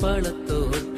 பழத்தோட்டம்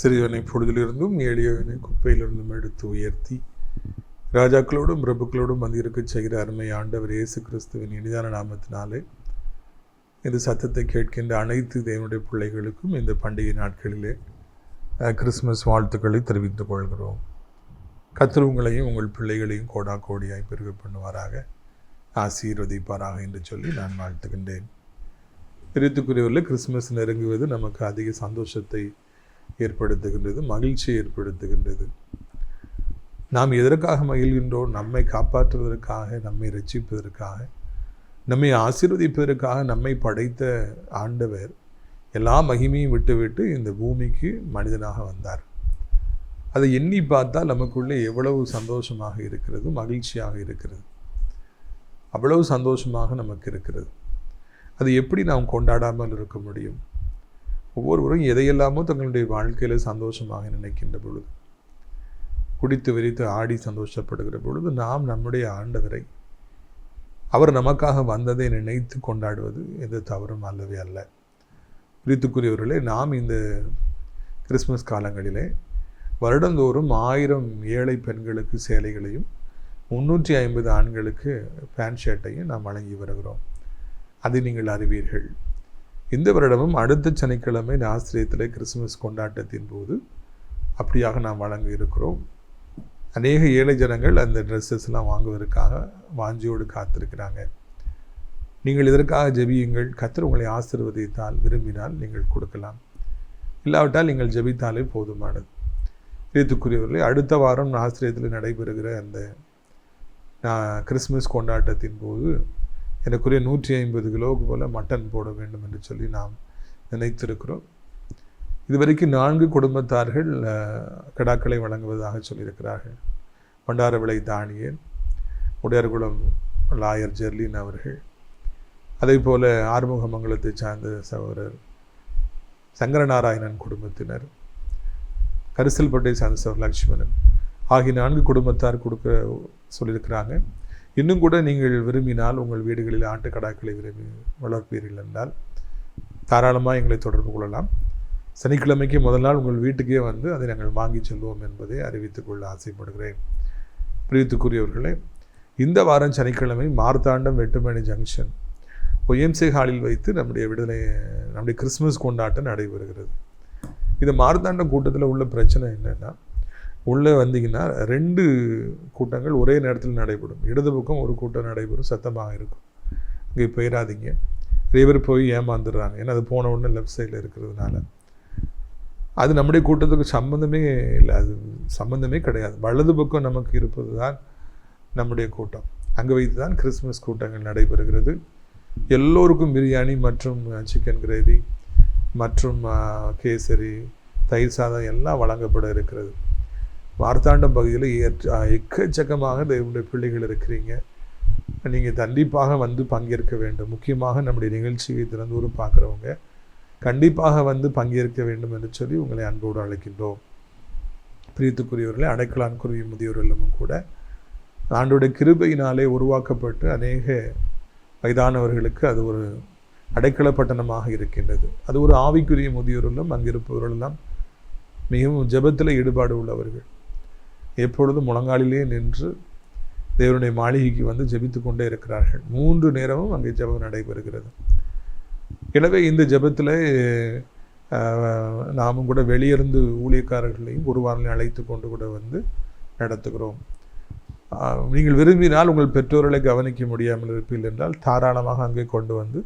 சிறியவனை பொழுதிலிருந்தும் எளியவனை குப்பையிலிருந்தும் எடுத்து உயர்த்தி ராஜாக்களோடும் பிரபுக்களோடும் வந்திருக்கச் செய்கிற அருமை ஆண்டவர் இயேசு கிறிஸ்துவின் இனிதான நாமத்தினாலே இந்த சத்தத்தை கேட்கின்ற அனைத்து தேவனுடைய பிள்ளைகளுக்கும் இந்த பண்டிகை நாட்களிலே கிறிஸ்மஸ் கிறிஸ்துமஸ் வாழ்த்துக்களை தெரிவித்துக் கொள்கிறோம். கர்த்தர் உங்களையும் உங்கள் பிள்ளைகளையும் கோடா கோடியாய் பெருக பண்ணுவாராக. ஆசீர்வதிப்பாராக என்று சொல்லி நான் வாழ்த்துகின்றேன். பிரித்துக்குரியவரில் கிறிஸ்துமஸ் நெருங்குவது நமக்கு அதிக சந்தோஷத்தை ஏற்படுத்துகின்றது மகிழ்ச்சி ஏற்படுத்துகின்றது. நாம் எதற்காக மகிழ்கின்றோம்? நம்மை காப்பாற்றுவதற்காக நம்மை ரட்சிப்பதற்காக நம்மை ஆசீர்வதிப்பதற்காக நம்மை படைத்த ஆண்டவர் எல்லா மகிமையும் விட்டுவிட்டு இந்த பூமிக்கு மனிதனாக வந்தார். அதை எண்ணி பார்த்தால் நமக்குள்ளே எவ்வளவு சந்தோஷமாக இருக்கிறது மகிழ்ச்சியாக இருக்கிறது. அவ்வளவு சந்தோஷமாக நமக்கு இருக்கிறது. அது எப்படி நாம் கொண்டாடாமல் இருக்க முடியும்? ஒவ்வொருவரும் எதையெல்லாமோ தங்களுடைய வாழ்க்கையில் சந்தோஷமாக நினைக்கின்ற பொழுது குடித்து விரித்து ஆடி சந்தோஷப்படுகிற பொழுது நாம் நம்முடைய ஆண்டவரை அவர் நமக்காக வந்ததை நினைத்து கொண்டாடுவது எந்த தவறும் அல்லவே அல்ல. பிரித்துக்குரியவர்களே நாம் இந்த கிறிஸ்மஸ் காலங்களிலே வருடந்தோறும் ஆயிரம் ஏழை பெண்களுக்கு சேலைகளையும் முன்னூற்றி ஐம்பது ஆண்களுக்கு பேண்ட் ஷர்ட்டையும் நாம் வழங்கி வருகிறோம். அதை நீங்கள் அறிவீர்கள். இந்த வருடமும் அடுத்த சனிக்கிழமை இந்த ஆசிரியத்தில் கிறிஸ்துமஸ் கொண்டாட்டத்தின் போது அப்படியாக நாம் வழங்க இருக்கிறோம். அநேக ஏழை ஜனங்கள் அந்த ட்ரெஸ்ஸஸ்லாம் வாங்குவதற்காக வாஞ்சியோடு காத்திருக்கிறாங்க. நீங்கள் இதற்காக ஜெபியுங்கள். கத்தர் உங்களை ஆசிர்வதித்தால் விரும்பினால் நீங்கள் கொடுக்கலாம். இல்லாவிட்டால் நீங்கள் ஜெபித்தாலே போதுமானது. ஏற்றுக்குரியவர்களே அடுத்த வாரம் ஆசிரியத்தில் நடைபெறுகிற அந்த நான் கிறிஸ்மஸ் கொண்டாட்டத்தின் போது எனக்குரிய நூற்றி ஐம்பது கிலோவுக்கு போல் மட்டன் போட வேண்டும் என்று சொல்லி நாம் நினைத்திருக்கிறோம். இதுவரைக்கும் நான்கு குடும்பத்தார்கள் கடாக்களை கிடாக்களை வழங்குவதாக சொல்லியிருக்கிறார்கள். பண்டாரவிளை தானியன் உடையார்குளம் லாயர் ஜெர்லின் அவர்கள் அதே போல் ஆறுமுகமங்கலத்தை சார்ந்த சகோதரர் சங்கரநாராயணன் குடும்பத்தினர் கரிசல்பட்டை சார்ந்த சகோதரர் லக்ஷ்மணன் ஆகிய நான்கு குடும்பத்தார் கொடுக்க சொல்லியிருக்கிறாங்க. இன்னும் கூட நீங்கள் விரும்பினால் உங்கள் வீடுகளில் ஆட்டுக்கடாக்களை விரும்பி வளர்ப்பீர்கள் என்றால் தாராளமாக எங்களை தொடர்பு கொள்ளலாம். சனிக்கிழமைக்கு முதல் நாள் உங்கள் வீட்டுக்கே வந்து அதை நாங்கள் வாங்கி செல்வோம் என்பதை அறிவித்துக் கொள்ள ஆசைப்படுகிறேன். பிரியத்துக்குரியவர்களே இந்த வாரம் சனிக்கிழமை மார்த்தாண்டம் வெட்டுமணி ஜங்ஷன் ஒய்எம்சி ஹாலில் வைத்து நம்முடைய விடுதலை நம்முடைய கிறிஸ்மஸ் கொண்டாட்டம் நடைபெறுகிறது. இது மார்த்தாண்டம் கூட்டத்தில் உள்ள பிரச்சனை என்னென்னா உள்ளே வந்தீங்கன்னா ரெண்டு கூட்டங்கள் ஒரே நேரத்தில் நடைபெறும். இடது பக்கம் ஒரு கூட்டம் நடைபெறும். சத்தமாக இருக்கும். இங்கே போயிடாதீங்க நிறைய பேர் போய் ஏமாந்துடுறாங்க. ஏன்னா அது போன உடனே லெஃப்ட் சைடில் இருக்கிறதுனால. அது நம்முடைய கூட்டத்துக்கு சம்மந்தமே இல்லை. அது சம்மந்தமே கிடையாது. வலது பக்கம் நமக்கு இருப்பது தான் நம்முடைய கூட்டம். அங்கே வைத்து தான் கிறிஸ்மஸ் கூட்டங்கள் நடைபெறுகிறது. எல்லோருக்கும் பிரியாணி மற்றும் சிக்கன் கிரேவி மற்றும் கேசரி தயிர் சாதம் எல்லாம் வழங்கப்பட இருக்கிறது. மார்த்தாண்டம் பகுதியில் ஏற்ற எக்கச்சக்கமாக தேவனுடைய பிள்ளைகள் இருக்கிறீங்க. நீங்கள் கண்டிப்பாக வந்து பங்கேற்க வேண்டும். முக்கியமாக நம்முடைய நிகழ்ச்சியை திறந்தூரம் பார்க்குறவங்க கண்டிப்பாக வந்து பங்கேற்க வேண்டும் என்று சொல்லி உங்களை அன்போடு அழைக்கின்றோம். பிரியத்துக்குரியவர்களே அடைக்கலான்குரிய முதியோர் இல்லமும் கூட ஆண்டோடைய கிருபையினாலே உருவாக்கப்பட்டு அநேக வயதானவர்களுக்கு அது ஒரு அடைக்கல பட்டணமாக இருக்கின்றது. அது ஒரு ஆவிக்குரிய முதியோர்களும் அங்கிருப்பவர்களெல்லாம் மிகவும் ஜெபத்தில் ஈடுபாடு உள்ளவர்கள். எப்பொழுதும் முழங்காலிலே நின்று தேவனுடைய மாளிகைக்கு வந்து ஜெபித்து கொண்டே இருக்கிறார்கள். மூன்று நேரமும் அங்கே ஜெபம் நடைபெறுகிறது. எனவே இந்த ஜெபத்தில் நாமும் கூட வெளியிருந்து ஊழியக்காரர்களையும் ஒரு வாரம் அழைத்து கொண்டு கூட வந்து நடத்துகிறோம். நீங்கள் விரும்பினால் உங்கள் பெற்றோர்களை கவனிக்க முடியாமல் இருப்பீர்கள் என்றால் தாராளமாக அங்கே கொண்டு வந்து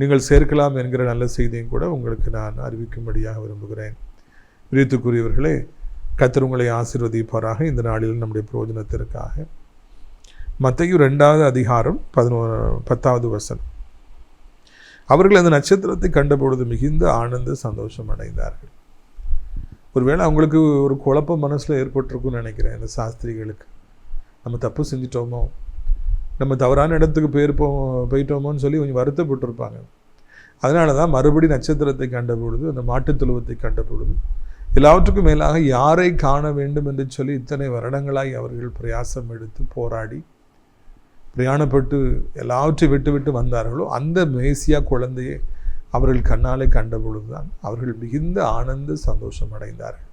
நீங்கள் சேர்க்கலாம் என்கிற நல்ல செய்தியும் கூட உங்களுக்கு நான் அறிவிக்கும்படியாக விரும்புகிறேன். விரித்துக்குரியவர்களே கத்தர் உங்களை ஆசீர்வதிப்பாராக. இந்த நாளில் நம்முடைய பிரயோஜனத்திற்காக மத்தையும் ரெண்டாவது அதிகாரம் பதினோரு பத்தாவது வசனம். அவர்கள் அந்த நட்சத்திரத்தை கண்டபொழுது மிகுந்த ஆனந்த சந்தோஷம் அடைந்தார்கள். ஒருவேளை அவங்களுக்கு ஒரு குழப்பம் மனசில் ஏற்பட்டிருக்கும்னு நினைக்கிறேன் இந்த சாஸ்திரிகளுக்கு. நம்ம தப்பு செஞ்சிட்டோமோ? நம்ம தவறான இடத்துக்கு போயிருப்போம் போயிட்டோமோன்னு சொல்லி கொஞ்சம் வருத்தப்பட்டிருப்பாங்க. அதனால தான் மறுபடி நட்சத்திரத்தை கண்ட பொழுது அந்த மாட்டுத் தொழுவத்தை கண்ட பொழுது எல்லாவற்றுக்கும் மேலாக யாரை காண வேண்டும் என்று சொல்லி இத்தனை வருடங்களாய் அவர்கள் பிரயாசம் எடுத்து போராடி பிரயாணப்பட்டு எல்லாவற்றையும் விட்டு விட்டு வந்தார்களோ அந்த மேசியா குழந்தையை அவர்கள் கண்ணாலே கண்ட பொழுதுதான் அவர்கள் மிகுந்த ஆனந்த சந்தோஷம் அடைந்தார்கள்.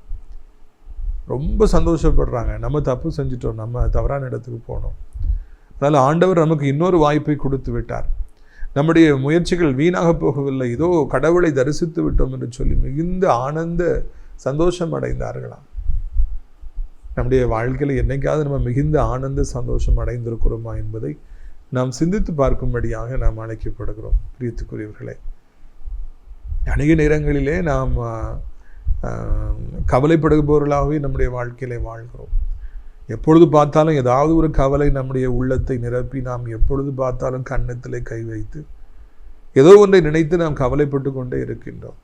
ரொம்ப சந்தோஷப்படுறாங்க. நம்ம தப்பு செஞ்சிட்டோம் நம்ம தவறான இடத்துக்கு போனோம். அதனால் ஆண்டவர் நமக்கு இன்னொரு வாய்ப்பை கொடுத்து விட்டார். நம்முடைய முயற்சிகள் வீணாக போகவில்லை. இதோ கடவுளை தரிசித்து விட்டோம் என்று சொல்லி மிகுந்த ஆனந்த சந்தோஷம் அடைந்தார்களாம் நம்முடைய வாழ்க்கையில் என்னைக்காவது நம்ம மிகுந்த ஆனந்த சந்தோஷம் அடைந்திருக்கிறோமா என்பதை நாம் சிந்தித்து பார்க்கும்படியாக நாம் அழைக்கப்படுகிறோம். பிரியத்துக்குரியவர்களே அநேக நேரங்களிலே நாம் கவலைப்படுபவர்களாகவே நம்முடைய வாழ்க்கையிலே வாழ்கிறோம். எப்பொழுது பார்த்தாலும் ஏதாவது ஒரு கவலை நம்முடைய உள்ளத்தை நிரப்பி நாம் எப்பொழுது பார்த்தாலும் கன்னத்திலே கை வைத்து ஏதோ ஒன்றை நினைத்து நாம் கவலைப்பட்டு கொண்டே இருக்கின்றோம்.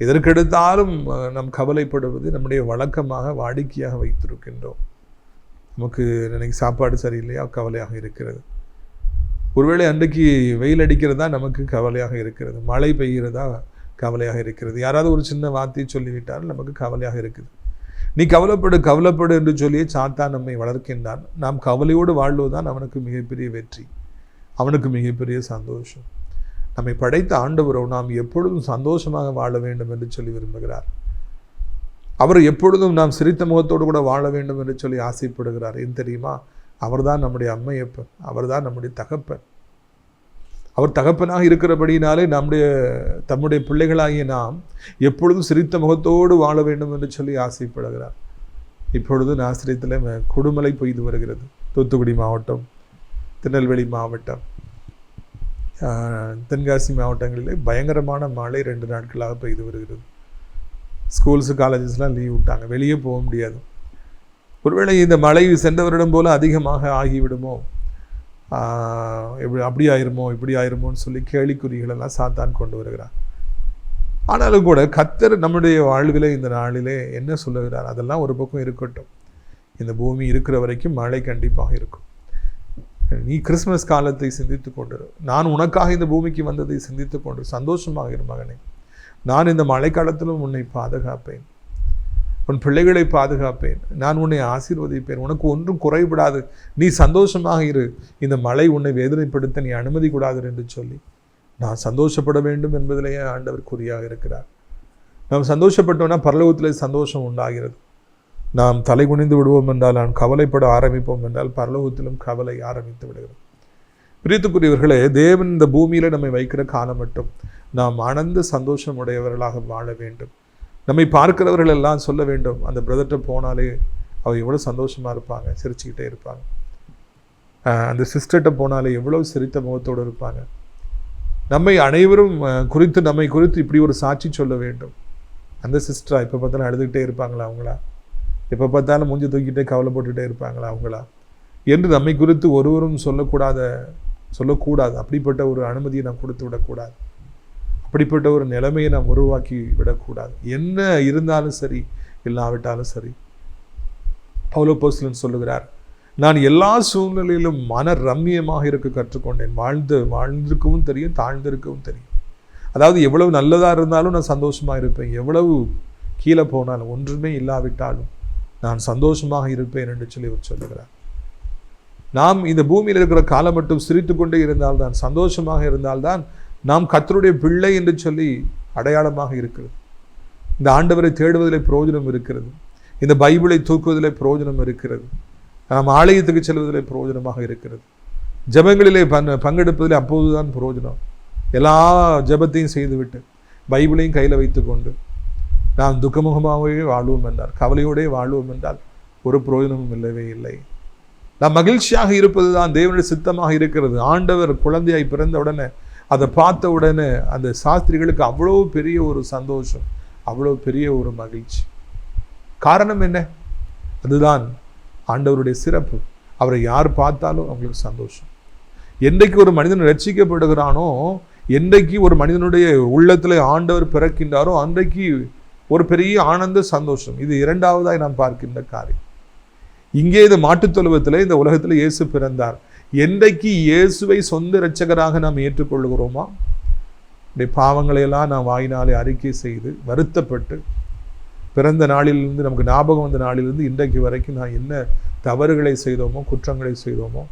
எதற்கெடுத்தாலும் நாம் கவலைப்படுவது நம்முடைய வழக்கமாக வாடிக்கையாக வைத்திருக்கின்றோம். நமக்கு இன்னைக்கு சாப்பாடு சரியில்லையா? கவலையாக இருக்கிறது. ஒருவேளை அன்றைக்கு வெயில் அடிக்கிறதா? நமக்கு கவலையாக இருக்கிறது. மழை பெய்கிறதா? கவலையாக இருக்கிறது. யாராவது ஒரு சின்ன வார்த்தையை சொல்லிவிட்டால் நமக்கு கவலையாக இருக்குது. நீ கவலைப்படு கவலைப்படு என்று சொல்லியே சாத்தா நம்மை வளர்க்கின்றான். நாம் கவலையோடு வாழ்வதுதான் அவனுக்கு மிகப்பெரிய வெற்றி. அவனுக்கு மிகப்பெரிய சந்தோஷம். நம்மை படைத்த ஆண்டவரோ நாம் எப்பொழுதும் சந்தோஷமாக வாழ வேண்டும் என்று சொல்லி விரும்புகிறார். அவர் எப்பொழுதும் நாம் சிரித்த முகத்தோடு கூட வாழ வேண்டும் என்று சொல்லி ஆசைப்படுகிறார். ஏன் தெரியுமா? அவர்தான் நம்முடைய அம்மையப்பன். அவர்தான் நம்முடைய தகப்பன். அவர் தகப்பனாக இருக்கிறபடியினாலே நம்முடைய தம்முடைய பிள்ளைகளாகிய நாம் எப்பொழுதும் சிரித்த முகத்தோடு வாழ வேண்டும் என்று சொல்லி ஆசைப்படுகிறார். இப்பொழுது நாசிரியத்தில் கொடுமலை பெய்து வருகிறது. தூத்துக்குடி மாவட்டம் திருநெல்வேலி மாவட்டம். தென்காசி மாவட்டங்களிலே பயங்கரமான மழை ரெண்டு நாட்களாக பெய்து வருகிறது. ஸ்கூல்ஸு காலேஜஸ்லாம் லீவ் விட்டாங்க. வெளியே போக முடியாது. ஒருவேளை இந்த மழை சென்ற வருடம் அதிகமாக ஆகிவிடுமோ? எப்படி இப்படி அப்படி ஆயிருமோ இப்படி ஆயிருமோன்னு சொல்லி கேலிக்குறிகளெல்லாம் சாத்தான் கொண்டு வருகிறார். ஆனாலும் கூட கத்தர் நம்முடைய வாழ்விலே இந்த நாளிலே என்ன சொல்லுகிறார்? அதெல்லாம் ஒரு பக்கம் இருக்கட்டும். இந்த பூமி இருக்கிற வரைக்கும் மழை கண்டிப்பாக இருக்கும். நீ கிறிஸ்மஸ் காலத்தை சிந்தித்து கொண்டிரு நான் உனக்காக இந்த பூமிக்கு வந்ததை சிந்தித்து கொண்டு சந்தோஷமாக இரு மகனே. நான் இந்த மழைக்காலத்திலும் உன்னை பாதுகாப்பேன். உன் பிள்ளைகளை பாதுகாப்பேன். நான் உன்னை ஆசீர்வதிப்பேன். உனக்கு ஒன்றும் குறைபடாது நீ சந்தோஷமாக இரு. இந்த மழை உன்னை வேதனைப்படுத்த நீ அனுமதி கூடாது என்று சொல்லி. நான் சந்தோஷப்பட வேண்டும் என்பதிலேயே ஆண்டவர் குறியாக இருக்கிறார். நாம் சந்தோஷப்பட்டோன்னா பரலோகத்தில் சந்தோஷம் உண்டாகிறது. நாம் தலை குனிந்து விடுவோம் என்றால் நான் கவலைப்பட ஆரம்பிப்போம் என்றால் பரலோகத்திலும் கவலை ஆரம்பித்து விடுகிறோம் பிரித்துக்குரியவர்களே தேவன் இந்த பூமியில் நம்மை வைக்கிற காலம் மட்டும் நாம் ஆனந்த சந்தோஷம் உடையவர்களாக வாழ வேண்டும். நம்மை பார்க்கிறவர்கள் எல்லாம் சொல்ல வேண்டும் அந்த பிரதர்கிட்ட போனாலே அவர் எவ்வளோ சந்தோஷமாக இருப்பாங்க சிரிச்சுக்கிட்டே இருப்பாங்க. அந்த சிஸ்டர்கிட்ட போனாலே எவ்வளோ சிரித்த முகத்தோடு இருப்பாங்க. நம்மை அனைவரும் குறித்து நம்மை குறித்து இப்படி ஒரு சாட்சி சொல்ல வேண்டும். அந்த சிஸ்டரா இப்போ பார்த்தா அழுதுகிட்டே இருப்பாங்களா அவங்களா? எப்போ பார்த்தாலும் மூஞ்சி தூக்கிட்டே கவலைப்பட்டுகிட்டே இருப்பாங்களா அவங்களா? என்று நம்மை குறித்து ஒருவரும் சொல்லக்கூடாத சொல்லக்கூடாது. அப்படிப்பட்ட ஒரு அனுமதியை நாம் கொடுத்து விடக்கூடாது. அப்படிப்பட்ட ஒரு நிலைமையை நாம் உருவாக்கி விடக்கூடாது. என்ன இருந்தாலும் சரி இல்லாவிட்டாலும் சரி. பௌலோபோஸ்லன் சொல்லுகிறார் நான் எல்லா சூழ்நிலையிலும் மன ரம்மியமாக இருக்க கற்றுக்கொண்டேன். வாழ்ந்து வாழ்ந்திருக்கவும் தெரியும் தாழ்ந்திருக்கவும் தெரியும். அதாவது எவ்வளவு நல்லதாக இருந்தாலும் நான் சந்தோஷமாக இருப்பேன். எவ்வளவு கீழே போனாலும் ஒன்றுமே இல்லாவிட்டாலும் நான் சந்தோஷமாக இருப்பேன் என்று சொல்லி அவர் சொல்லுகிறார். நாம் இந்த பூமியில் இருக்கிற காலம் மட்டும் சிரித்து கொண்டே இருந்தால்தான் சந்தோஷமாக இருந்தால்தான் நாம் கத்தருடைய பிள்ளை என்று சொல்லி அடையாளமாக இருக்கிறது. இந்த ஆண்டவரை தேடுவதிலே பிரயோஜனம் இருக்கிறது. இந்த பைபிளை தூக்குவதிலே பிரயோஜனம் இருக்கிறது. நாம் ஆலயத்துக்கு செல்வதிலே பிரயோஜனமாக இருக்கிறது. ஜெபங்களிலே பன் பங்கெடுப்பதிலே அப்போதுதான் பிரயோஜனம் எல்லா ஜெபத்தையும் செய்துவிட்டு பைபிளையும் கையில் வைத்துக்கொண்டு நாம் துக்கமுகமாகவே வாழ்வோம் என்றால் கவலையோடே வாழ்வோம் என்றால் ஒரு பிரயோஜனமும் இல்லவே இல்லை. நாம் மகிழ்ச்சியாக இருப்பது தான் தேவனுடைய சித்தமாக இருக்கிறது. ஆண்டவர் குழந்தையாய் பிறந்த உடனே அதை பார்த்த உடனே அந்த சாஸ்திரிகளுக்கு அவ்வளோ பெரிய ஒரு சந்தோஷம் அவ்வளோ பெரிய ஒரு மகிழ்ச்சி. காரணம் என்ன? அதுதான் ஆண்டவருடைய சிறப்பு. அவரை யார் பார்த்தாலும் அவங்களுக்கு சந்தோஷம். என்றைக்கு ஒரு மனிதன் ரட்சிக்கப்படுகிறானோ என்றைக்கு ஒரு மனிதனுடைய உள்ளத்தில் ஆண்டவர் பிறக்கின்றாரோ அன்றைக்கு ஒரு பெரிய ஆனந்த சந்தோஷம். இது இரண்டாவதாய் நாம் பார்க்கின்ற காரியம். இங்கே இந்த மாட்டுத் தொழுவத்தில் இந்த உலகத்தில் இயேசு பிறந்தார். என்றைக்கு இயேசுவை சொந்த இரட்சகராக நாம் ஏற்றுக்கொள்கிறோமா? இப்படி பாவங்களையெல்லாம் நாம் வாயினாலே அறிக்கை செய்து வருத்தப்பட்டு பிறந்த நாளிலிருந்து நமக்கு ஞாபகம் வந்த நாளிலிருந்து இன்றைக்கு வரைக்கும் நான் என்ன தவறுகளை செய்தோமோ குற்றங்களை செய்தோமோ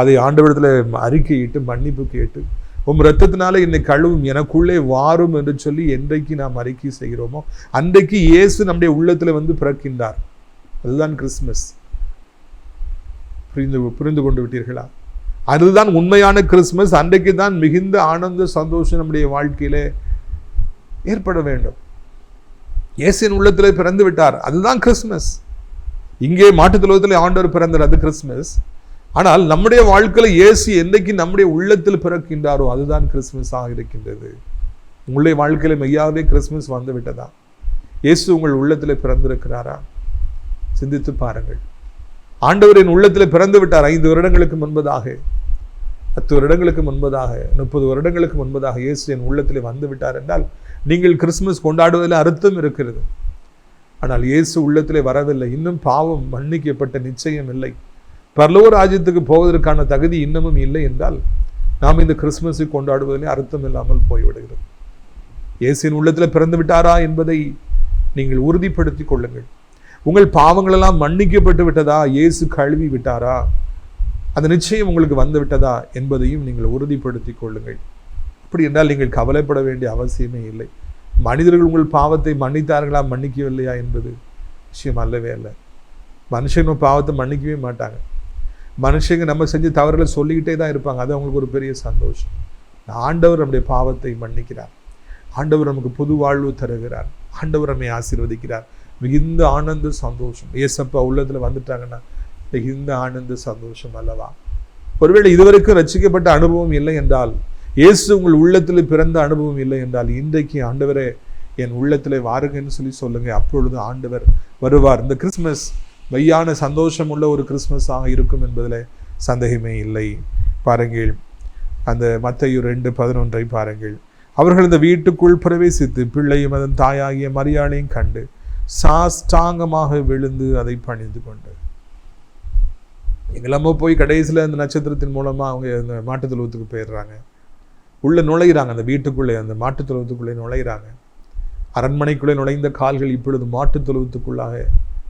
அதை ஆண்டவரிடத்தில் அறிக்கையிட்டு மன்னிப்பு கேட்டு உம் ரத்தத்தினால என்னை கழுவும் எனக்குள்ளே வாரும் என்று சொல்லி என்றைக்கு நாம் அறிக்கை செய்கிறோமோ அன்றைக்கு இயேசு நம்முடைய உள்ளத்தில் வந்து பிறக்கின்றார். அதுதான் கிறிஸ்மஸ் புரிந்து புரிந்து கொண்டு விட்டீர்களா? அதுதான் உண்மையான கிறிஸ்மஸ் அன்றைக்கு தான் மிகுந்த ஆனந்த சந்தோஷம் நம்முடைய வாழ்க்கையில ஏற்பட வேண்டும். இயேசின் உள்ளத்தில் பிறந்து விட்டார். அதுதான் கிறிஸ்மஸ் இங்கே மாட்டுத் தொழுவத்தில் ஆண்டவர் பிறந்தார். அது கிறிஸ்மஸ் ஆனால் நம்முடைய வாழ்க்கையில் இயேசு என்றைக்கு நம்முடைய உள்ளத்தில் பிறக்கின்றாரோ அதுதான் கிறிஸ்மஸாக ஆக இருக்கின்றது. உங்களுடைய வாழ்க்கையில் மெய்யாகவே கிறிஸ்மஸ் வந்து விட்டதா? இயேசு உங்கள் உள்ளத்தில் பிறந்திருக்கிறாரா? சிந்தித்து பாருங்கள். ஆண்டவரின் உள்ளத்தில் பிறந்து விட்டார். ஐந்து வருடங்களுக்கு முன்பதாக. பத்து வருடங்களுக்கு முன்பதாக. முப்பது வருடங்களுக்கு முன்பதாக இயேசு என் உள்ளத்தில் வந்து விட்டார் என்றால் நீங்கள் கிறிஸ்மஸ் கொண்டாடுவதில் அர்த்தம் இருக்கிறது. ஆனால் இயேசு உள்ளத்திலே வரவில்லை. இன்னும் பாவம் மன்னிக்கப்பட்ட நிச்சயம் இல்லை. பரலோக ராஜ்யத்துக்கு போவதற்கான தகுதி இன்னமும் இல்லை என்றால் நாம் இந்த கிறிஸ்மஸை கொண்டாடுவதிலே அர்த்தம் இல்லாமல் போய்விடுகிறது. இயேசுவின் உள்ளத்தில் பிறந்து விட்டாரா என்பதை நீங்கள் உறுதிப்படுத்திக் கொள்ளுங்கள். உங்கள் பாவங்களெல்லாம் மன்னிக்கப்பட்டு விட்டதா? இயேசு கழுவி விட்டாரா? அந்த நிச்சயம் உங்களுக்கு வந்து விட்டதா என்பதையும் நீங்கள் உறுதிப்படுத்திக் கொள்ளுங்கள். அப்படி என்றால் நீங்கள் கவலைப்பட வேண்டிய அவசியமே இல்லை. மனிதர்கள் உங்கள் பாவத்தை மன்னித்தார்களா? மன்னிக்கவில்லையா என்பது விஷயம் அல்லவே அல்ல. மனுஷங்க பாவத்தை மன்னிக்கவே மாட்டாங்க. மனுஷங்க நம்ம செஞ்ச தவறுகளை சொல்லிக்கிட்டே தான் இருப்பாங்க. அது அவங்களுக்கு ஒரு பெரிய சந்தோஷம். ஆண்டவர் நம்முடைய பாவத்தை மன்னிக்கிறார். ஆண்டவர் நமக்கு புது வாழ்வு தருகிறார். ஆண்டவர் நம்மை ஆசீர்வதிக்கிறார். மிகுந்த ஆனந்த சந்தோஷம். ஏசப்பா உள்ளத்தில் வந்துட்டாங்கன்னா மிகுந்த ஆனந்த சந்தோஷம் அல்லவா? ஒருவேளை இதுவரைக்கும் ரசிக்கப்பட்ட அனுபவம் இல்லை என்றால் இயேசு உங்கள் உள்ளத்தில் பிறந்த அனுபவம் இல்லை என்றால் இன்றைக்கு ஆண்டவரே என் உள்ளத்தில் வாருங்கன்னு சொல்லி சொல்லுங்க. அப்பொழுது ஆண்டவர் வருவார். இந்த கிறிஸ்மஸ் மெய்யான சந்தோஷம் உள்ள ஒரு கிறிஸ்மஸாக இருக்கும் என்பதில் சந்தேகமே இல்லை. பாருங்கள் அந்த மத்தையு ரெண்டு பதினொன்றை பாருங்கள். அவர்கள் இந்த வீட்டுக்குள் பிரவேசித்து பிள்ளையும் அதன் தாயாகிய மரியாதையும் கண்டு சாஸ்டாங்கமாக விழுந்து அதை பணிந்து கொண்டு. எங்கெல்லாமோ போய் கடைசியில் அந்த நட்சத்திரத்தின் மூலமாக அவங்க அந்த மாட்டுத் தொழுவத்துக்கு போயிடுறாங்க. உள்ளே நுழையிறாங்க அந்த வீட்டுக்குள்ளே அந்த மாட்டுத் தொழுவத்துக்குள்ளே நுழையிறாங்க. அரண்மனைக்குள்ளே நுழைந்த கால்கள் இப்பொழுது மாட்டுத் தொழுவத்துக்குள்ளாக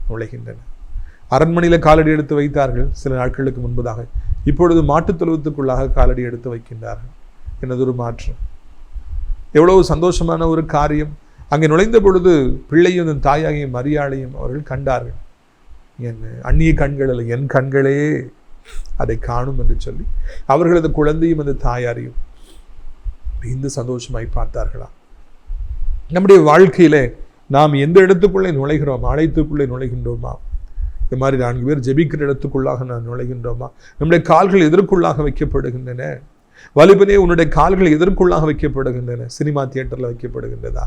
நுழைகின்றன. அரண்மனையில் காலடி எடுத்து வைத்தார்கள் சில நாட்களுக்கு முன்பதாக. இப்பொழுது மாட்டுத் தொழுவத்துக்குள்ளாக காலடி எடுத்து வைக்கின்றார்கள். எனதொரு மாற்றம். எவ்வளவு சந்தோஷமான ஒரு காரியம். அங்கே நுழைந்த பொழுது பிள்ளையும் தன் தாயாகியும் மரியாதையும் அவர்கள் கண்டார்கள். என் அந்நிய கண்கள் அல்ல என் கண்களே அதை காணும் என்று சொல்லி அவர்களது குழந்தையும் அந்த தாயாரையும் மிகுந்த சந்தோஷமாய் பார்த்தார்களா? நம்முடைய வாழ்க்கையிலே நாம் எந்த இடத்துக்குள்ளே நுழைகிறோம் ஆலயத்துக்குள்ளே நுழைகின்றோமா? இந்த மாதிரி நான்கு பேர் ஜெபிக்கிற இடத்துக்குள்ளாக நான் நுழைகின்றோமா? நம்முடைய கால்கள் எதற்குள்ளாக வைக்கப்படுகின்றன? வலிபனே உன்னுடைய கால்கள் எதற்குள்ளாக வைக்கப்படுகின்றன? சினிமா தியேட்டரில் வைக்கப்படுகின்றதா?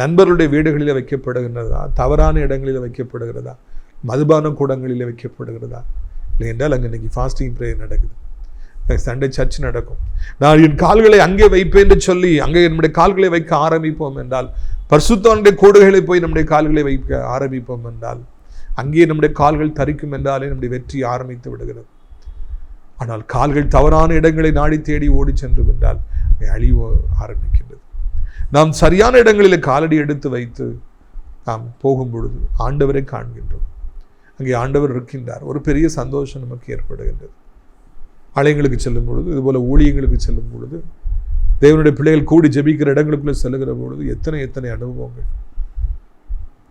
நண்பர்களுடைய வீடுகளில் வைக்கப்படுகின்றதா? தவறான இடங்களில் வைக்கப்படுகிறதா? மதுபான கூடங்களில் வைக்கப்படுகிறதா? இல்லை என்றால் அங்கே இன்னைக்கு ஃபாஸ்டிங் ப்ரேயர் நடக்குது. சண்டே சர்ச் நடக்கும். நான் என் கால்களை அங்கே வைப்பேன் என்று சொல்லி அங்கே நம்முடைய கால்களை வைக்க ஆரம்பிப்போம் என்றால் பரிசுத்தவனுடைய கோடுகளை போய் நம்முடைய கால்களை வைக்க ஆரம்பிப்போம் என்றால் அங்கே நம்முடைய கால்கள் தரிக்கும் என்றாலே நம்முடைய வெற்றி ஆரம்பித்து விடுகிறது. ஆனால் கால்கள் தவறான இடங்களை நாடி தேடி ஓடி சென்று என்றால் அழிவு ஆரம்பிக்கின்றது. நாம் சரியான இடங்களில் காலடி எடுத்து வைத்து நாம் போகும் பொழுது ஆண்டவரை காண்கின்றோம். அங்கே ஆண்டவர் இருக்கின்றார். ஒரு பெரிய சந்தோஷம் நமக்கு ஏற்படுகின்றது. ஆலயங்களுக்கு செல்லும் பொழுது இதுபோல் ஊழியங்களுக்கு செல்லும் பொழுது தேவனுடைய பிள்ளைகள் கூடி ஜெபிக்கிற இடங்களுக்குள்ளே செல்லுகிற பொழுது எத்தனை எத்தனை அனுபவங்கள்.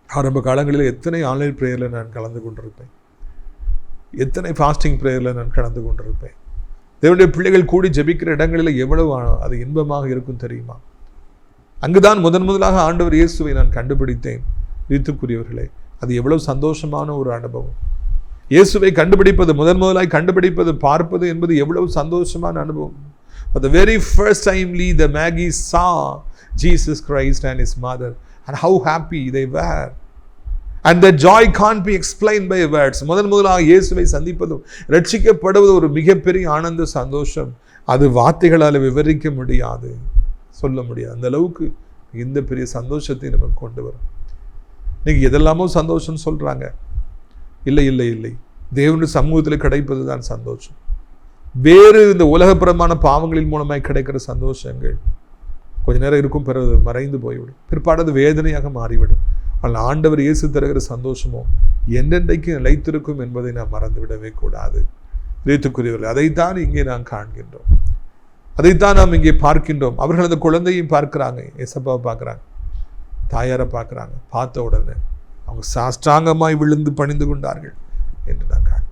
ஆரம்ப காலங்களில் எத்தனை ஆன்லைன் ப்ரேயரில் நான் கலந்து கொண்டிருப்பேன்? எத்தனை ஃபாஸ்டிங் ப்ரேயரில் நான் கலந்து கொண்டிருப்பேன்? தேவனுடைய பிள்ளைகள் கூடி ஜெபிக்கிற இடங்களில் எவ்வளவு அது இன்பமாக இருக்கும் தெரியுமா? அங்குதான் முதன் முதலாக ஆண்டவர் இயேசுவை நான் கண்டுபிடித்தேன். ரீத்துக்குரியவர்களே அது எவ்வளவு சந்தோஷமான ஒரு அனுபவம். இயேசுவை கண்டுபிடிப்பது முதன் முதலாய் கண்டுபிடிப்பது பார்ப்பது என்பது எவ்வளவு சந்தோஷமான அனுபவம். For the very first time, Lee, the Maggie saw Jesus Christ and his mother, and how happy இதை where and the joy can be explain by words முதன் முதலாக இயேசுவை சந்திப்பதும் ரட்சிக்கப்படுவது ஒரு மிகப்பெரிய ஆனந்த சந்தோஷம். அது வார்த்தைகளால் விவரிக்க முடியாது. சொல்ல முடியாது. அந்த அளவுக்கு இந்த பெரிய சந்தோஷத்தை நமக்கு கொண்டு வரும். இன்றைக்கி எதெல்லாமோ சந்தோஷம்னு சொல்கிறாங்க இல்லை இல்லை இல்லை. தேவனுடைய சமூகத்தில் கிடைப்பது தான் சந்தோஷம். வேறு இந்த உலகப்புறமான பாவங்களின் மூலமாக கிடைக்கிற சந்தோஷங்கள். கொஞ்ச நேரம் இருக்கும் பிறகு மறைந்து போய்விடும். பிற்பாடு அது வேதனையாக மாறிவிடும். ஆனால் ஆண்டவர் இயேசு தருகிற சந்தோஷமோ என்றென்றைக்கு நிலைத்திருக்கும் என்பதை நாம் மறந்துவிடவே கூடாது. ரீத்துக்குரியவர்கள் அதைத்தான் இங்கே நாம் காண்கின்றோம். அதைத்தான் நாம் இங்கே பார்க்கின்றோம். அவர்கள் அந்த குழந்தையும் பார்க்கிறாங்க எசப்பாவை பார்க்குறாங்க தாயாரை பார்க்குறாங்க. பார்த்த உடனே அவங்க சாஷ்டாங்கமாய் விழுந்து பணிந்து கொண்டார்கள் என்று நான் காண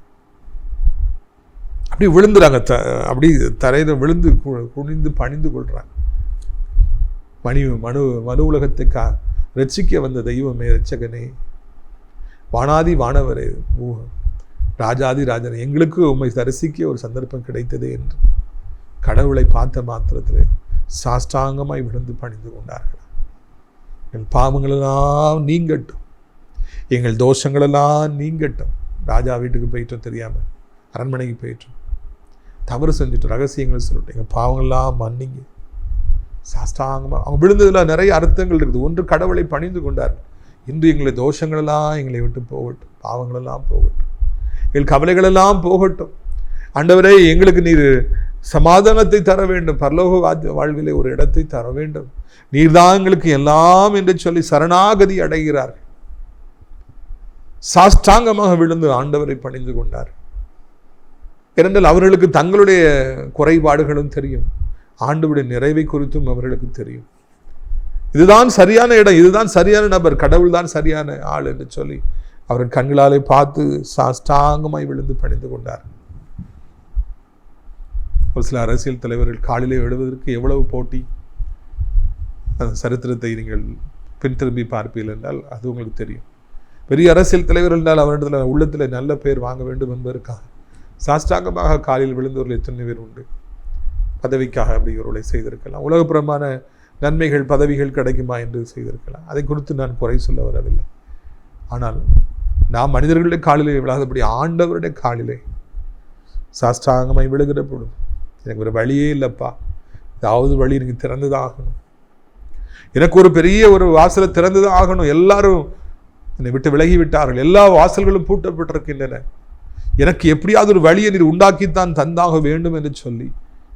அப்படி விழுந்துறாங்க த அப்படி தரையில் விழுந்து கு- குனிந்து பணிந்து கொள்கிறாங்க மணி மனு மனு உலகத்துக்கு ரட்சிக்க வந்த தெய்வமே ரட்சகனே வானாதி வானவரே ராஜாதி ராஜனே எங்களுக்கு உண்மை தரிசிக்க ஒரு சந்தர்ப்பம் கிடைத்தது என்று. கடவுளை பார்த்த மாத்திரத்தில் சாஷ்டாங்கமாய் விழுந்து பணிந்து கொண்டார்கள். என் பாவங்களெல்லாம் நீங்கட்டும். எங்கள் தோஷங்களெல்லாம் நீங்கட்டும். ராஜா வீட்டுக்கு போயிட்டோம் தெரியாமல் அரண்மனைக்கு போயிட்டோம். தவறு செஞ்சுட்டு ரகசியங்கள் சொல்லிட்டு எங்கள் பாவங்கள்லாம் மன்னிங்க. சாஸ்தாங்கமாக அவங்க விழுந்ததில் நிறைய அர்த்தங்கள் இருக்குது. ஒன்று கடவுளை பணிந்து கொண்டார்கள் இன்று எங்களை தோஷங்களெல்லாம் எங்களை விட்டு போகட்டும். பாவங்களெல்லாம் போகட்டும். எங்கள் கவலைகளெல்லாம் போகட்டும். ஆண்டவரே எங்களுக்கு நீர் சமாதானத்தை தர வேண்டும். பரலோக வாத்- வாழ்விலே ஒரு இடத்தை தர வேண்டும். நீர்தான் எங்களுக்கு எல்லாம் என்று சொல்லி சரணாகதி அடைகிறார்கள். சாஷ்டாங்கமாக விழுந்து ஆண்டவரை பணிந்து கொண்டார். ஏனென்றால் அவர்களுக்கு தங்களுடைய குறைபாடுகளும் தெரியும். ஆண்டவருடைய நிறைவை குறித்தும் அவர்களுக்கு தெரியும். இதுதான் சரியான இடம் இதுதான் சரியான நபர் கடவுள் தான் சரியான ஆள் என்று சொல்லி அவர்கள் கண்களாலே பார்த்து சாஷ்டாங்கமாய் விழுந்து பணிந்து கொண்டார். ஒரு சில அரசியல் தலைவர்கள் காலிலே எழுவதற்கு எவ்வளவு போட்டி? அந்த சரித்திரத்தை நீங்கள் பின் திரும்பி பார்ப்பீர்கள் என்றால் அது உங்களுக்கு தெரியும். பெரிய அரசியல் தலைவர் என்றால் அவரிடத்தில் உள்ளத்தில் நல்ல பேர் வாங்க வேண்டும் என்பதற்காக சாஷ்டாங்கமாக காலில் விழுந்தவர்கள் எத்தனை பேர் உண்டு? பதவிக்காக அப்படி ஒருவரை செய்திருக்கலாம். உலகப்புறமான நன்மைகள் பதவிகள் கிடைக்குமா என்று செய்திருக்கலாம். அதை குறித்து நான் குறை சொல்ல வரவில்லை. ஆனால் நாம் மனிதர்களுடைய காலிலே விழாதபடி ஆண்டவருடைய காலிலே சாஷ்டாங்கமாய் விழுகிற பொழுது எனக்கு ஒரு வழியே இல்லைப்பா. ஏதாவது வழி எனக்கு திறந்துதான் எனக்கு ஒரு பெரிய ஒரு வாசலை திறந்துதான் ஆகணும் எல்லாரும் என்னை விட்டு விலகி விட்டார்கள் எல்லா வாசல்களும் பூட்டப்பட்டிருக்கின்றன. எனக்கு எப்படியாவது ஒரு வழியை நீர் உண்டாக்கித்தான் தந்தாக வேண்டும் என்று சொல்லி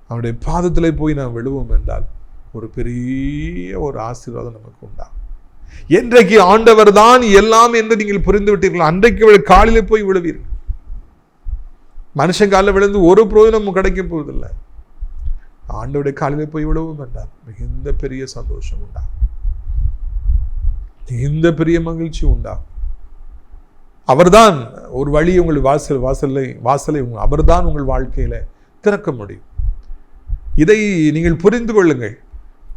அவனுடைய பாதத்திலே போய் நாம் விழுவோம் என்றால் ஒரு பெரிய ஒரு ஆசீர்வாதம் நமக்கு உண்டாகும். என்றைக்கு ஆண்டவர் தான் எல்லாம் என்று நீங்கள் புரிந்து விட்டீர்கள் அன்றைக்கு அவள் காலிலே போய் விழுவீர்கள். மனுஷன் காலில் விழுந்து ஒரு பிரயோஜனமும் கிடைக்க போவதில்லை. ஆண்டோடைய காலிலே போய் விழுவோம் என்றால் மிகுந்த பெரிய சந்தோஷம் உண்டாகும். மிகுந்த பெரிய மகிழ்ச்சி உண்டாகும். அவர்தான் ஒரு வழி உங்கள் வாசல் வாசலை வாசலை அவர்தான் உங்கள் வாழ்க்கையில திறக்க முடியும். இதை நீங்கள் புரிந்து கொள்ளுங்கள்.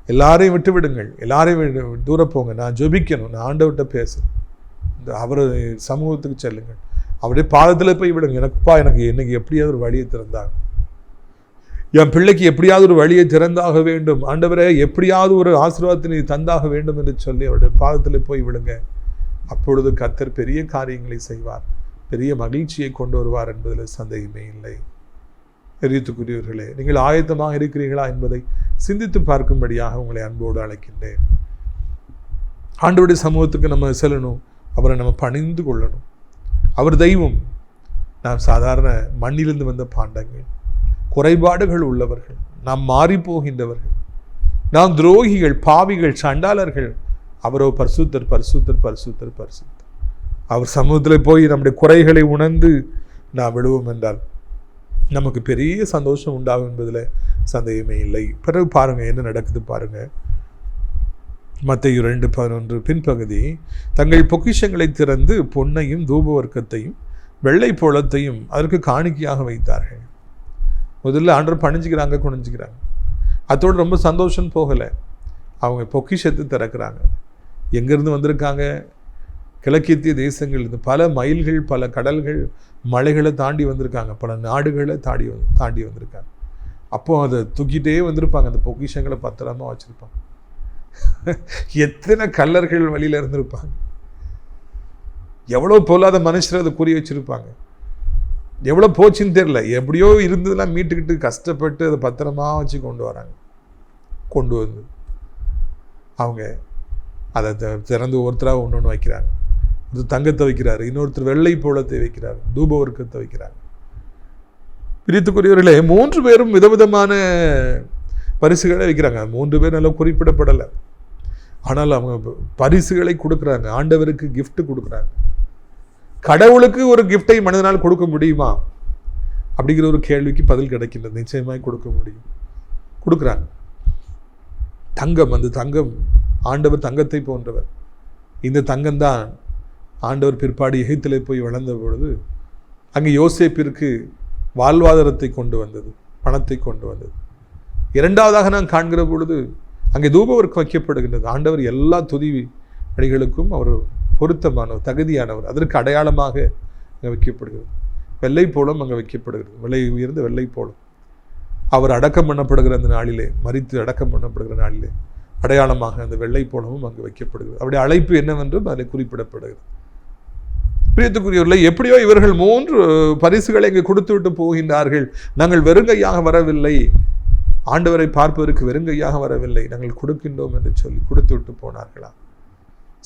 எல்லாரையும் விட்டு விடுங்கள் எல்லாரையும் விடு- தூர போங்க. நான் ஜொபிக்கணும். நான் ஆண்டவர்கிட்ட பேசணும். இந்த அவர் சமூகத்துக்கு செல்லுங்கள். அவருடைய பாதத்தில் போய் விடுங்க. எனக்குப்பா எனக்கு என்னைக்கு எப்படியாவது ஒரு வழியை திறந்தாங்க. என் பிள்ளைக்கு எப்படியாவது ஒரு வழியை திறந்தாக வேண்டும். ஆண்டவரே எப்படியாவது ஒரு ஆசீர்வாதத்தை தந்தாக வேண்டும் என்று சொல்லி அவருடைய பாதத்தில் போய் விடுங்க. அப்பொழுது கத்தர் பெரிய காரியங்களை செய்வார். பெரிய மகிழ்ச்சியை கொண்டு வருவார் என்பதில் சந்தேகமே இல்லை. எரியத்துக்குரியவர்களே நீங்கள் ஆயத்தமாக இருக்கிறீர்களா என்பதை சிந்தித்து பார்க்கும்படியாக உங்களை அன்போடு அழைக்கின்றேன். ஆண்டோடைய சமூகத்துக்கு நம்ம செல்லணும் அவரை நம்ம பணிந்து கொள்ளணும். அவர் தெய்வம். நாம் சாதாரண மண்ணிலிருந்து வந்த பாண்டங்கள். குறைபாடுகள் உள்ளவர்கள். நாம் மாறி போகின்றவர்கள் நாம் துரோகிகள் பாவிகள் சண்டாளர்கள். அவரோ பரிசுத்தர் பரிசுத்தர் பரிசுத்தர் பரிசுத்தர். அவர் சமூகத்தில் போய் நம்முடைய குறைகளை உணர்ந்து நாம் விடுவோம் என்றால் நமக்கு பெரிய சந்தோஷம் உண்டாகும் என்பதில் சந்தேகமே இல்லை. பிறகு பாருங்கள் என்ன நடக்குது பாருங்கள் மத்திய ரெண்டு பதினொன்று பின்பகுதி தங்கள் பொக்கிஷங்களை திறந்து பொன்னையும் தூபவர்க்கத்தையும் வெள்ளை போலத்தையும் அதற்கு காணிக்கையாக வைத்தார்கள். முதல்ல ஆண்டர் பணிஞ்சுக்கிறாங்க குனிஞ்சுக்கிறாங்க. அதோடு ரொம்ப சந்தோஷம் போகலை. அவங்க பொக்கிஷத்தை திறக்கிறாங்க. எங்கேருந்து வந்திருக்காங்க? கிழக்கித்திய தேசங்கள் இருந்து பல மைல்கள் பல கடல்கள் மலைகளை தாண்டி வந்திருக்காங்க. பல நாடுகளை தாண்டி வந்து தாண்டி வந்திருக்காங்க. அப்போது அதை தூக்கிட்டே வந்திருப்பாங்க. அந்த பொக்கிஷங்களை பத்திரமா வச்சுருப்பாங்க. எத்தனை கல்லர்கள் வழியில் இருந்திருப்பாங்க. எவ்வளோ பொல்லாத மனுஷர் அதை குறி வச்சுருப்பாங்க. எவ்வளோ போச்சுன்னு தெரில எப்படியோ இருந்ததெல்லாம் மீட்டுக்கிட்டு கஷ்டப்பட்டு அதை பத்திரமா வச்சு கொண்டு வராங்க. கொண்டு வந்து அவங்க அதை திறந்து ஒருத்தராக ஒன்று ஒன்று வைக்கிறாங்க. இது தங்கத்தை வைக்கிறார். இன்னொருத்தர் வெள்ளை போலத்தை வைக்கிறார். தூப வர்க்கத்தை வைக்கிறார். பிரித்துக்குரியவர்களே மூன்று பேரும் விதவிதமான பரிசுகளை வைக்கிறாங்க. மூன்று பேர் நல்லா குறிப்பிடப்படலை. ஆனால் அவங்க பரிசுகளை கொடுக்குறாங்க. ஆண்டவருக்கு கிஃப்ட் கொடுக்குறாங்க. கடவுளுக்கு ஒரு கிஃப்டை மனிதனால் கொடுக்க முடியுமா? அப்படிங்கிற ஒரு கேள்விக்கு பதில் கிடைக்கின்றது. நிச்சயமாய் கொடுக்க முடியும். கொடுக்குறாங்க. தங்கம் அந்த தங்கம் ஆண்டவர் தங்கத்தை போன்றவர். இந்த தங்கம்தான் ஆண்டவர் பிற்பாடு எகிப்திலே போய் வளர்ந்த பொழுது அங்கே யோசேப்பிற்கு வாழ்வாதாரத்தை கொண்டு வந்தது பணத்தை கொண்டு வந்தது. இரண்டாவதாக நான் காண்கிற பொழுது அங்கே தூபவர்க்கு வைக்கப்படுகின்றது. ஆண்டவர் எல்லா துதி அடிகளுக்கும் அவர் பொருத்தமானவர் தகுதியானவர். அதற்கு அடையாளமாக அங்கே வைக்கப்படுகிறது. வெள்ளை போலம் அங்கே வைக்கப்படுகிறது. விலை உயர்ந்த வெள்ளை போலம். அவர் அடக்கம் பண்ணப்படுகிற அந்த நாளிலே மறித்து அடக்கம் பண்ணப்படுகிற நாளிலே அடையாளமாக அந்த வெள்ளை போலமும் அங்கு வைக்கப்படுகிறது. அவருடைய அழைப்பு என்னவென்றும் அதில் குறிப்பிடப்படுகிறது. பிரியத்துக்குரியவர்கள் எப்படியோ இவர்கள் மூன்று பரிசுகளை இங்கே கொடுத்து விட்டு போகின்றார்கள். நாங்கள் வெறுங்கையாக வரவில்லை. ஆண்டவரை பார்ப்பதற்கு வெறுங்கையாக வரவில்லை. நாங்கள் கொடுக்கின்றோம் என்று சொல்லி கொடுத்து விட்டு போனார்களாம்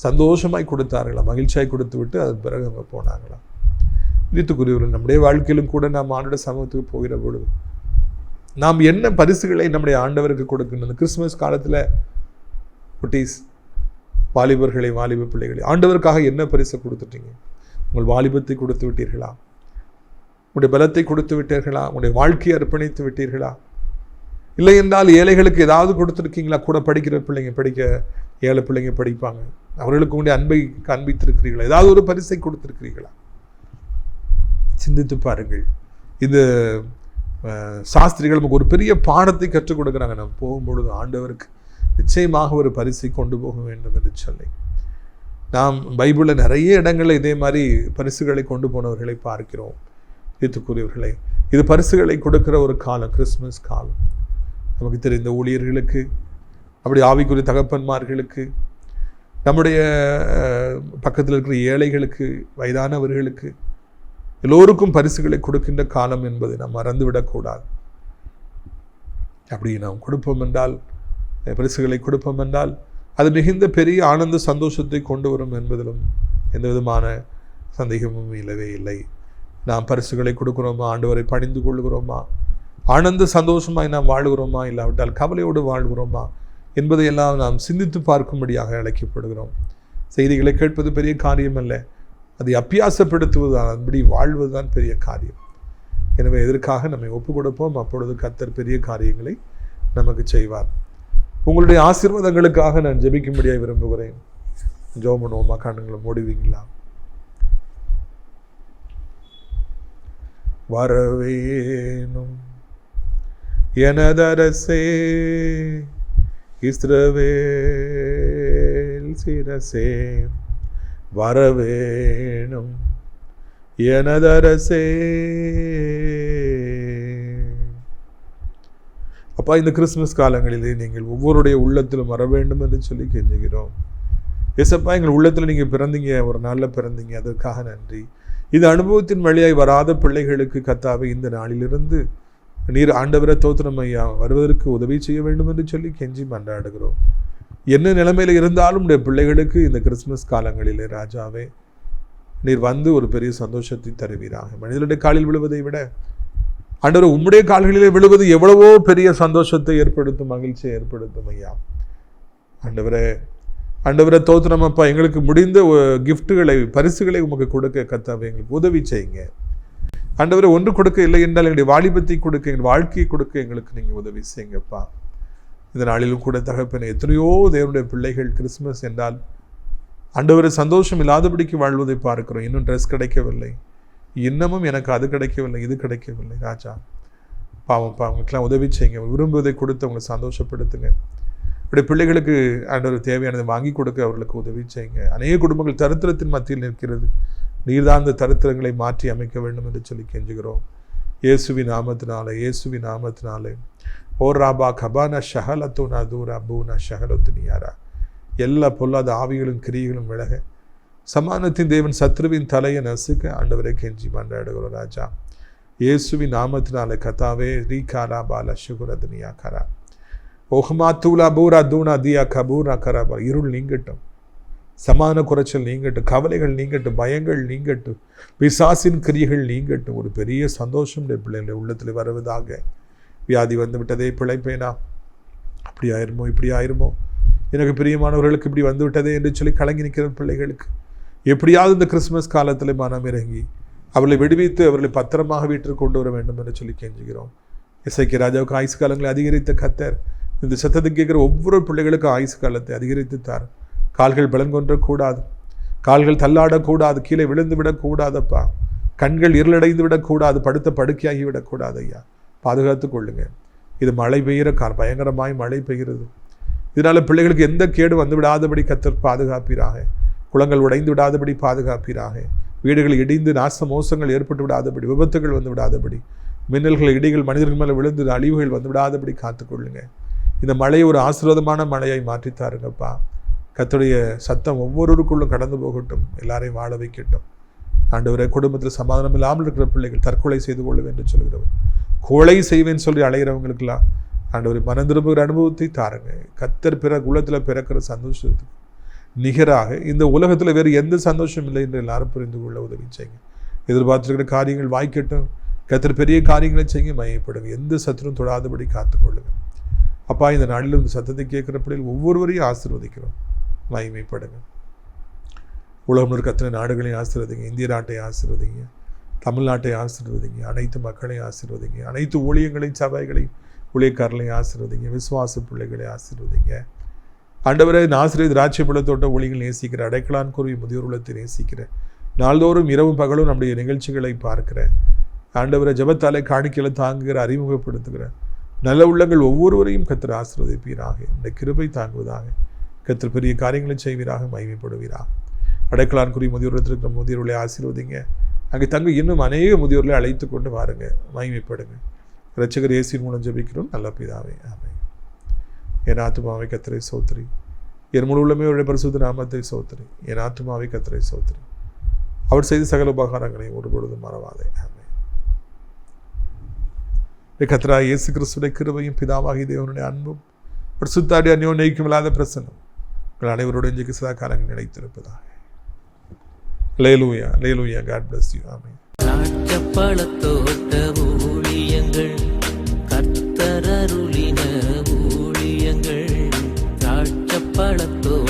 சந்தோஷமாய் கொடுத்தார்களாம் மகிழ்ச்சியாய் கொடுத்து விட்டு அதன் பிறகு அவங்க போனார்களா? பிரியத்துக்குரியவர்கள் நம்முடைய வாழ்க்கையிலும் கூட நாம் ஆண்டோட சமூகத்துக்கு போகிற பொழுது நாம் என்ன பரிசுகளை நம்முடைய ஆண்டவருக்கு கொடுக்கணும் இந்த கிறிஸ்துமஸ் காலத்தில் குட்டீஸ் வாலிபர்களை வாலிப பிள்ளைகளை ஆண்டவருக்காக என்ன பரிசை கொடுத்துட்டீங்க? உங்கள் வாலிபத்தை கொடுத்து விட்டீர்களா? உங்களுடைய பலத்தை கொடுத்து விட்டீர்களா? உங்களுடைய வாழ்க்கையை அர்ப்பணித்து விட்டீர்களா? இல்லை என்றால் ஏழைகளுக்கு ஏதாவது கொடுத்துருக்கீங்களா? கூட படிக்கிற பிள்ளைங்க படிக்க ஏழை பிள்ளைங்க படிப்பாங்க. அவர்களுக்கு உங்களுடைய அன்பை காண்பித்திருக்கிறீர்களா? ஏதாவது ஒரு பரிசை கொடுத்துருக்கிறீர்களா? சிந்தித்து பாருங்கள். இது சாஸ்திரிகள் நமக்கு ஒரு பெரிய பாடத்தை கற்றுக் கொடுக்குறாங்க. நம்ம போகும்பொழுது ஆண்டவருக்கு நிச்சயமாக ஒரு பரிசை கொண்டு போக வேண்டும் என்று சொல்லி. நாம் பைபிளில் நிறைய இடங்களில் இதே மாதிரி பரிசுகளை கொண்டு போனவர்களை பார்க்கிறோம். ஏற்றுக்குரியவர்களை இது பரிசுகளை கொடுக்கிற ஒரு காலம் கிறிஸ்மஸ் காலம். நமக்கு தெரிந்த ஊழியர்களுக்கு அப்படி ஆவிக்குரிய தகப்பன்மார்களுக்கு நம்முடைய பக்கத்தில் இருக்கிற ஏழைகளுக்கு வயதானவர்களுக்கு எல்லோருக்கும் பரிசுகளை கொடுக்கின்ற காலம் என்பதை நாம் மறந்துவிடக்கூடாது அப்படி நாம் கொடுப்போம் என்றால் பரிசுகளை கொடுப்போம் என்றால் அது மிகுந்த பெரிய ஆனந்த சந்தோஷத்தை கொண்டு வரும் என்பதிலும் எந்த விதமான சந்தேகமும் இல்லவே இல்லை. நாம் பரிசுகளை கொடுக்குறோமா? ஆண்டவரை பணிந்து கொள்கிறோமா ஆனந்த சந்தோஷமாய் நாம் வாழ்கிறோமா? இல்லாவிட்டால் கவலையோடு வாழ்கிறோமா? என்பதையெல்லாம் நாம் சிந்தித்து பார்க்கும்படியாக அழைக்கப்படுகிறோம். செய்திகளை கேட்பது பெரிய காரியம் அல்ல. அதை அப்பியாசப்படுத்துவதுதான் அப்படி வாழ்வதுதான் பெரிய காரியம். எனவே எதற்காக நம்மை ஒப்பு கொடுப்போம் அப்பொழுது கத்தர் பெரிய காரியங்களை நமக்கு செய்வார். உங்களுடைய ஆசீர்வாதங்களுக்காக நான் ஜெபிக்கும்படியாக விரும்புகிறேன். ஜோமனோமா கண்ணுங்களை மூடுவீங்களா? வரவேணும். எனதரசே இஸ்ரவேல் சிரசே வரவேணும். எனதரசே அப்பா இந்த கிறிஸ்மஸ் காலங்களிலே நீங்கள் ஒவ்வொருடைய உள்ளத்திலும் வர வேண்டும் என்று சொல்லி கெஞ்சுகிறோம். எசப்பா எங்கள் உள்ளத்தில் நீங்கள் பிறந்தீங்க ஒரு நாளில் பிறந்தீங்க அதற்காக நன்றி. இது அனுபவத்தின் வழியாய் வராத பிள்ளைகளுக்கு கத்தாவை இந்த நாளிலிருந்து நீர் ஆண்டவரை தோத்திரம் ஐயா வருவதற்கு உதவி செய்ய வேண்டும் என்று சொல்லி கெஞ்சி மன்றாடுகிறோம். என்ன நிலைமையில் இருந்தாலும் உடைய பிள்ளைகளுக்கு இந்த கிறிஸ்மஸ் காலங்களிலே ராஜாவே நீர் வந்து ஒரு பெரிய சந்தோஷத்தை தருவீராக. மனிதனுடைய காலில் விழுவதை விட ஆண்டவர் உம்முடைய கால்களிலே விழுவது எவ்வளவோ பெரிய சந்தோஷத்தை ஏற்படுத்தும் மகிழ்ச்சியை ஏற்படுத்தும் ஐயா. ஆண்டவரே ஆண்டவரை தோத்திரம் அப்பா எங்களுக்கு முடிந்த கிஃப்ட்டுகளை பரிசுகளை உமக்கு கொடுக்க கத்தாவை எங்களுக்கு உதவி செய்யுங்க. ஆண்டவரை ஒன்று கொடுக்க இல்லை என்றால் எங்களுடைய வாலிபத்தை கொடுக்க எங்கள் வாழ்க்கையை கொடுக்க எங்களுக்கு நீங்கள் உதவி செய்யுங்கப்பா. இந்த நாளிலும் கூட தகப்பனே எத்தனையோ தேவனுடைய பிள்ளைகள் கிறிஸ்மஸ் என்றால் ஆண்டவரை சந்தோஷம் இல்லாதபடிக்கு வாழ்வதை பார்க்கிறோம். இன்னும் ட்ரெஸ் கிடைக்கவில்லை. இன்னமும் எனக்கு அது கிடைக்கவில்லை இது கிடைக்கவில்லை ராஜா. பாவம் பாவங்களுக்கெல்லாம் உதவி செய்யுங்க. விரும்புவதை கொடுத்து அவங்களை சந்தோஷப்படுத்துங்க. இப்படி பிள்ளைகளுக்கு ஆண்டவர் தேவையானதை வாங்கி கொடுக்க அவர்களுக்கு உதவி செய்யுங்க. அநேக குடும்பங்கள் தரித்திரத்தின் மத்தியில் நிற்கிறது. நீர்தான் இந்த தரித்திரங்களை மாற்றி அமைக்க வேண்டும் என்று சொல்லி கெஞ்சுகிறோம். இயேசுவி நாமத்தினாலே இயேசுவி நாமத்தினாலே. ஓ ராபா கபானா ஷஹலத்து நதூரா பூனா ஷஹலத்து நியாரா எல்லா பொல்லாத ஆவிகளும் கிரியைகளும் விலக. சமானத்தின் தேவன் சத்ருவின் தலையை நசுக்க ஆண்டவரை கெஞ்சி மன்றாடுகிறோம் ராஜா. இயேசுவின் நாமத்தினால கதாவே ரீகாரா பால சுகுரதனியா கரா. ஓஹமா தூலா பூரா தூணா தியா கபூரா கராபா இருள் நீங்கட்டும். சமான குறைச்சல் நீங்கட்டும். கவலைகள் நீங்கட்டும். பயங்கள் நீங்கட்டும். பிசாசின் கிரியைகள் நீங்கட்டும். ஒரு பெரிய சந்தோஷம் பிள்ளைங்களுடைய உள்ளத்தில் வருவதாக. வியாதி வந்து விட்டதே பிழைப்பேனா? அப்படி ஆயிருமோ? இப்படி ஆயிருமோ? எனக்கு பிரியமானவர்களுக்கு இப்படி வந்து விட்டதே என்று சொல்லி கலங்கி நிற்கிற பிள்ளைகளுக்கு. எப்படியாவது இந்த கிறிஸ்மஸ் காலத்தில் மனம் இறங்கி அவர்களை விடுவித்து அவர்களை பத்திரமாக வீட்டிற்கு கொண்டு வர வேண்டும் என்று சொல்லி கெஞ்சுகிறோம். இசைக்கு ராஜாவுக்கு ஆயுசு காலங்களை அதிகரித்த கத்தர் இந்த சத்தத்தை கேட்குற ஒவ்வொரு பிள்ளைகளுக்கும் ஆயுசு காலத்தை அதிகரித்து தார். கால்கள் பலங்கொன்றக்கூடாது கால்கள் தள்ளாடக்கூடாது. கீழே விழுந்து விடக்கூடாதப்பா. கண்கள் இருளடைந்து விடக்கூடாது. படுத்த படுக்கையாகி விடக்கூடாது ஐயா. பாதுகாத்து கொள்ளுங்க. இது மழை பெய்கிற கால் பயங்கரமாய் மழை பெய்கிறது. இதனால் பிள்ளைகளுக்கு எந்த கேடு வந்து விடாதபடி கத்தர் பாதுகாப்பீராக. குளங்கள் உடைந்து விடாதபடி பாதுகாப்பீராக. வீடுகள் இடிந்து நாச மோசங்கள் ஏற்பட்டு விடாதபடி விபத்துகள் வந்து விடாதபடி மின்னல்கள் இடிகள் மனிதர்கள் மேலே விழுந்து அழிவுகள் வந்து விடாதபடி காத்துக்கொள்ளுங்க. இந்த மழையை ஒரு ஆசீர்வாதமான மழையை மாற்றித்தாருங்கப்பா கத்துடைய சத்தம் ஒவ்வொருவருக்குள்ளும் கடந்து போகட்டும் எல்லாரையும் வாழ வைக்கட்டும். ஆண்டவரை குடும்பத்தில் சமாதானம் இல்லாமல் இருக்கிற பிள்ளைகள் தற்கொலை செய்து கொள்ளும் என்று சொல்கிறவர். கொலை செய்வேன்னு சொல்லி அலைகிறவங்களுக்கெல்லாம் ஆண்டவரை மனம் திரும்புகிற அனுபவத்தை தாருங்க. கத்தர் பிற குலத்தில் பிறக்கிற சந்தோஷத்துக்கு நிகராக இந்த உலகத்தில் வேறு எந்த சந்தோஷம் இல்லை என்று எல்லாரும் புரிந்து கொள்ள உதவி செய்யுங்க. எதிர்பார்த்துருக்கிற காரியங்கள் வாய்க்கட்டும். கத்தர் பெரிய காரியங்களை செய்ய மையப்படுங்க எந்த சத்துரும் தொடாதபடி காத்துக்கொள்ளுங்க. அப்பா இந்த நாளில் இந்த சத்தத்தை கேட்குற பிள்ளைகள் ஒவ்வொருவரையும் ஆசிர்வதிக்கிறோம். மகிமைப்படுங்க. உலகம் இருக்க அத்தனை நாடுகளையும் ஆசிர்வதிங்க. இந்திய நாட்டை ஆசிர்வதிங்க. தமிழ்நாட்டை ஆசீர்வதிங்க. அனைத்து மக்களையும் ஆசீர்வதிங்க. அனைத்து ஊழியங்களையும் சபைகளையும் ஊழியக்காரர்களையும் ஆசீர்வதிங்க. விசுவாச பிள்ளைகளை ஆசீர்வதிங்க. ஆண்டவரை நாசிரியர் திராட்சைப்பட தோட்ட ஒளிகள் நேசிக்கிற அடைக்கலான் குருவி முதியோர் உலகத்தை நேசிக்கிற நாள்தோறும் இரவும் பகலும் நம்முடைய நிகழ்ச்சிகளை பார்க்கிற ஆண்டவரை ஜபத்தாலை காணிக்கையில் தாங்குகிற அறிமுகப்படுத்துகிற நல்ல உள்ளங்கள் ஒவ்வொருவரையும் கத்திர ஆசீர்வதிப்பீராக. இந்த கிருபை தாங்குவதாக கத்திர பெரிய காரியங்களை செய்வீராக மகிமைப்படுவீராக. அடைக்கலான் குருவி முதியோரத்தில் இருக்கிற முதியோர்களை ஆசீர்வதிங்க. அங்கே தங்க இன்னும் அநேக முதியோர்களை அழைத்து கொண்டு வாருங்க. மகிமைப்படுங்க. இரட்சகர் இயேசின் மூலம் ஜெபிக்கிறோம். நல்ல பிதாவே. ஆமாம் என் ஆத்துமாவை கத்திரை சோத்திரி. என் முழு உள்ளமே அவருடைய பரிசுத்த நாமத்தை சோத்திரி. என் ஆத்துமாவை கத்திரை சோத்திரி. அவர் செய்த சகல உபகாரங்களை ஒரு பொழுதும் மறவாதே. ஆமை கத்ரா இயேசு கிறிஸ்துடைய கிருபையும் பிதாவாகி தேவனுடைய அன்பும் ஒரு சுத்தாடி அந்நியோ நெய்க்குமில்லாத பிரசனம் உங்கள் அனைவரோட இன்றைக்கு சதா காலங்கள் நினைத்திருப்பதாக லேலூயா லேலூயா காட் பிளஸ் யூ ஆமை திராட்சப்பழத்தோட்ட ஊழியங்கள் கத்தரருளின പടത്തോ